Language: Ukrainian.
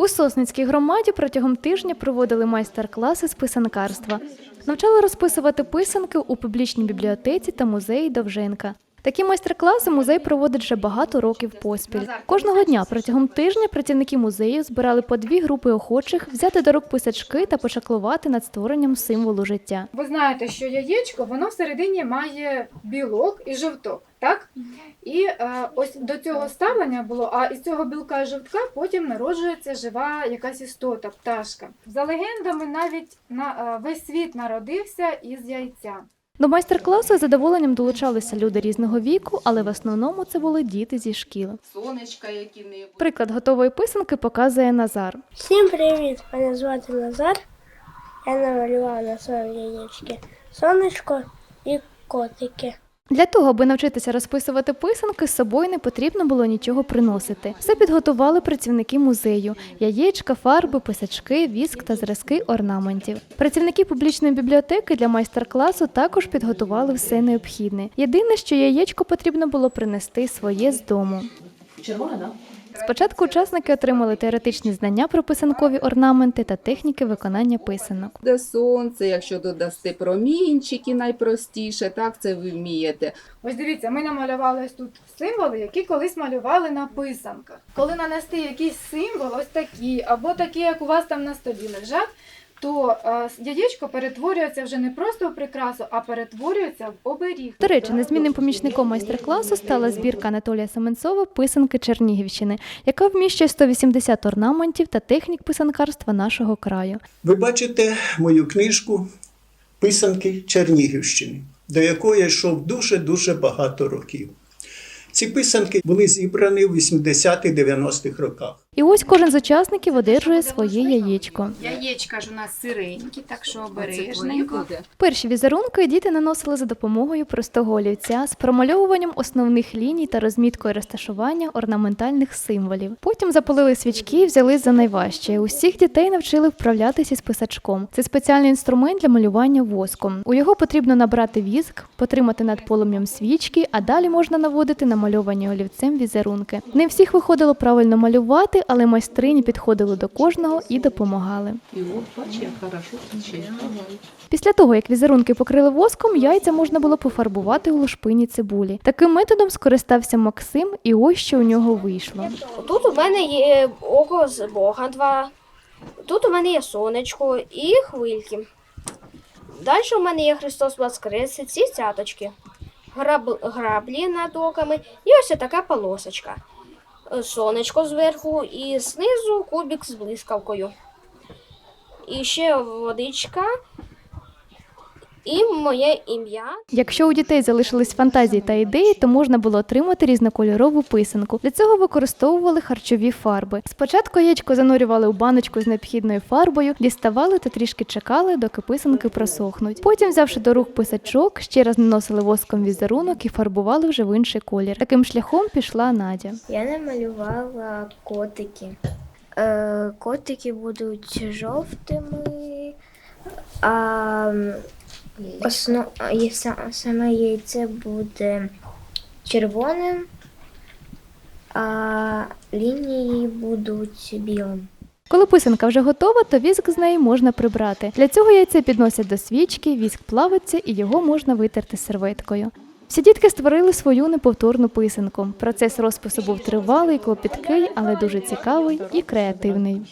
У Сосницькій громаді протягом тижня проводили майстер-класи з писанкарства. Навчали розписувати писанки у публічній бібліотеці та музеї Довженка. Такі майстер-класи музей проводить вже багато років поспіль. Кожного дня протягом тижня працівники музею збирали по дві групи охочих взяти до рук писачки та почаклувати над створенням символу життя. Ви знаєте, що яєчко воно всередині має білок і жовток, так? І е, ось до цього ставлення було, а із цього білка і жовтка потім народжується жива якась істота, пташка. За легендами, навіть на е, весь світ народився із яйця. До майстер-класу з задоволенням долучалися люди різного віку, але в основному це були діти зі шкіл. сонечка які не Приклад готової писанки показує Назар. Всім привіт! Мене звати Назар. Я намалював на своєму яєчці сонечко і котики. Для того, аби навчитися розписувати писанки, з собою не потрібно було нічого приносити. Все підготували працівники музею: яєчка, фарби, писачки, віск та зразки орнаментів. Працівники публічної бібліотеки для майстер-класу також підготували все необхідне. Єдине, що яєчко потрібно було принести своє з дому. Червона? Спочатку учасники отримали теоретичні знання про писанкові орнаменти та техніки виконання писанок. Де сонце, якщо додасти промінчики найпростіше, так це ви вмієте. Ось дивіться, ми намалювали ось тут символи, які колись малювали на писанках. Коли нанести якийсь символ, ось такий, або такий, як у вас там на столі лежать, то е, яєчко перетворюється вже не просто в прикрасу, а перетворюється в оберіг. До речі, незмінним помічником майстер-класу стала збірка Анатолія Семенцова Писанки Чернігівщини, яка вміщує 180 орнаментів та технік писанкарства нашого краю. Ви бачите мою книжку Писанки Чернігівщини, до якої я йшов дуже-дуже багато років. Ці писанки були зібрані в 80-90-х роках. І ось кожен з учасників одержує своє яєчко. Яєчка ж у нас сиренькі, так що обережненько. Перші візерунки діти наносили за допомогою простого олівця з промальовуванням основних ліній та розміткою розташування орнаментальних символів. Потім запалили свічки і взялись за найважче. Усіх дітей навчили вправлятися з писачком. Це спеціальний інструмент для малювання воском. У його потрібно набрати віск, потримати над полум'ям свічки, а далі можна наводити намальовані олівцем візерунки. Не всіх виходило правильно малювати, але майстрині підходили до кожного і допомагали. Після того, як візерунки покрили воском, яйця можна було пофарбувати у лушпині цибулі. Таким методом скористався Максим, і ось що у нього вийшло. Тут у мене є око з Бога два. Тут у мене є сонечко і хвильки. Далі у мене є Христос Воскрес, ці цяточки, граб, граблі над оками і ось така полосочка. Сонечко зверху і знизу кубик з блискавкою. І ще водичка. І моє ім'я. Якщо у дітей залишились фантазії та ідеї, то можна було отримати різнокольорову писанку. Для цього використовували харчові фарби. Спочатку яєчко занурювали у баночку з необхідною фарбою, діставали та трішки чекали, доки писанки просохнуть. Потім, взявши до рук писачок, ще раз наносили воском візерунок і фарбували вже в інший колір. Таким шляхом пішла Надя. Я намалювала котики. Е, котики будуть жовтими, а основ... саме яйце буде червоним, а лінії будуть білим. Коли писанка вже готова, то віск з неї можна прибрати. Для цього яйце підносять до свічки, віск плавиться і його можна витерти серветкою. Всі дітки створили свою неповторну писанку. Процес розпису був тривалий, клопіткий, але дуже цікавий і креативний.